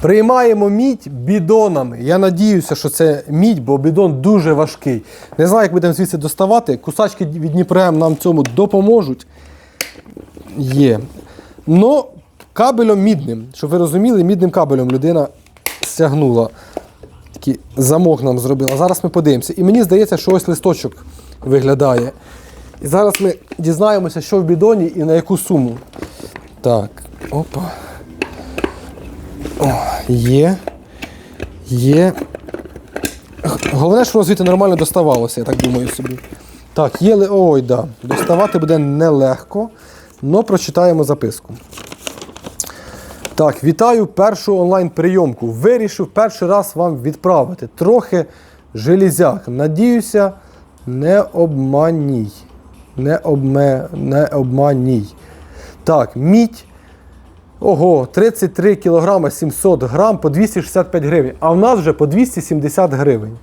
Приймаємо мідь бідонами. Я надіюся, що це мідь, бо бідон дуже важкий. Не знаю, як будемо звідси доставати. Кусачки від Дніпрем нам цьому допоможуть. Є. Но кабелем мідним, щоб ви розуміли, мідним кабелем людина стягнула. Такий замок нам зробила. Зараз ми подивимося. І мені здається, що ось листочок виглядає. І зараз ми дізнаємося, що в бідоні і на яку суму. Так, опа. Є. Є. Головне, що воно звідти нормально доставалося, я так думаю собі. Так, є. Ой, да. Доставати буде нелегко, але прочитаємо записку. Так, вітаю першу онлайн-прийомку. Вирішив перший раз вам відправити. Трохи железяк. Надіюся, не обманій. Не, обме... не обманій. Так, мідь. Ого, 33 кг 700 грам по 265 гривень. А в нас вже по 270 гривень.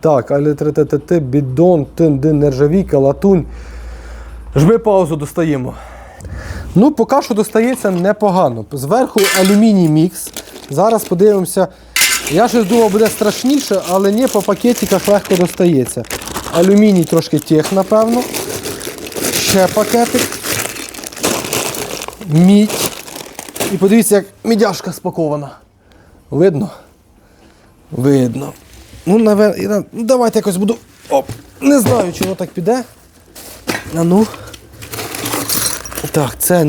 Так, але бідон, тин, нержавійка, латунь. Жми паузу, достаємо. Ну, поки що достається непогано. Зверху алюміній мікс. Зараз подивимося. Я щось думав, буде страшніше, але ні, по пакетиках легко достається. Алюміній трошки тех, напевно. Ще пакетик. Мідь. І подивіться, як мідяшка спакована. Видно? Видно. Ну, навер... ну, давайте якось буду. Оп! Не знаю, чи воно так піде. А ну. Так, це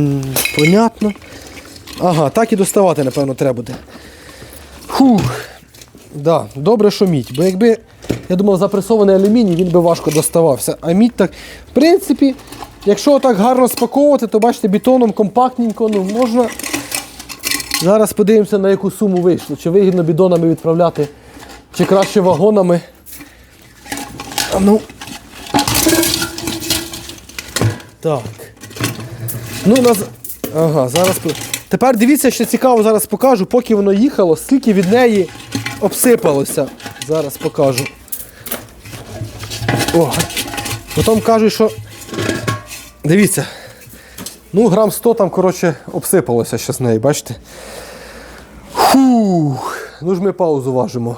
понятно. Ага, так і доставати, напевно, треба буде. Фух. Да, добре, що мідь. Бо якби, я думав, запресований алюміній, він би важко доставався. А мідь так, в принципі, якщо так гарно спаковувати, то бачите, бетоном компактненько, ну можна. Зараз подивимося, на яку суму вийшло. Чи вигідно бідонами відправляти, чи краще вагонами. А ну. Так. Ну, нас... Ага, зараз. Тепер дивіться, що цікаво, зараз покажу, поки воно їхало, скільки від неї обсипалося. Зараз покажу. О, потім кажуть, що. Дивіться. Ну, грам 100 там, коротше, обсипалося ще з неї, бачите? Фух. Ну ж ми паузу важимо.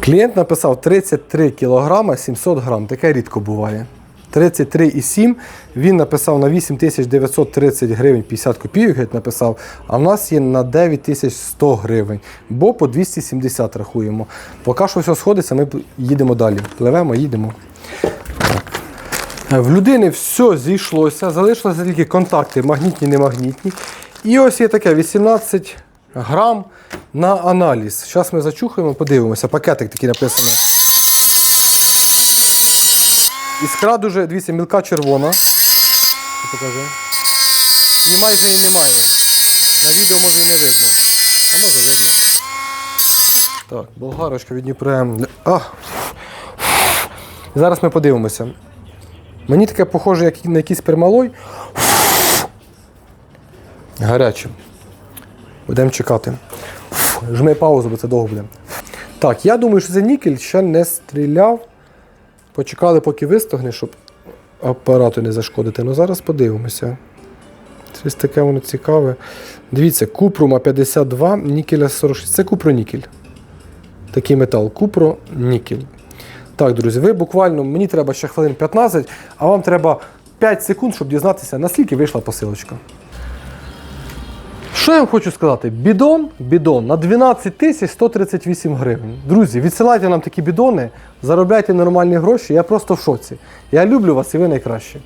Клієнт написав 33 кг 700 грам. Таке рідко буває. 33,7 він написав на 8930 гривень 50 копійок, написав, а в нас є на 9100 гривень, бо по 270 рахуємо. Поки що все сходиться, ми їдемо далі. Пливемо, їдемо. В людини все зійшлося, залишилися тільки контакти, магнітні, немагнітні. І ось є таке 18 грам на аналіз. Зараз ми зачухаємо, подивимося. Пакетик такий написаний. Іскра дуже, дивіться, мілка червона. Покажи. І майже і немає. На відео може і не видно. А може видно. Так, болгарочка від Дніпрем. А! Зараз ми подивимося. Мені таке похоже, як на якийсь пермалой. Гаряче. Будемо чекати. Жми паузу, бо це довго буде. Так, я думаю, що це нікель ще не стріляв. Почекали, поки вистогне, щоб апарату не зашкодити. Ну зараз подивимося. Щось таке воно цікаве. Дивіться, купрума 52, нікеля 46. Це купронікель. Такий метал. Купро-нікель. Так, друзі, ви буквально, мені треба ще хвилин 15, а вам треба 5 секунд, щоб дізнатися, наскільки вийшла посилочка. Що я вам хочу сказати? Бідон, бідон на 12 тисяч 138 гривень. Друзі, відсилайте нам такі бідони, заробляйте нормальні гроші, я просто в шоці. Я люблю вас і ви найкраще.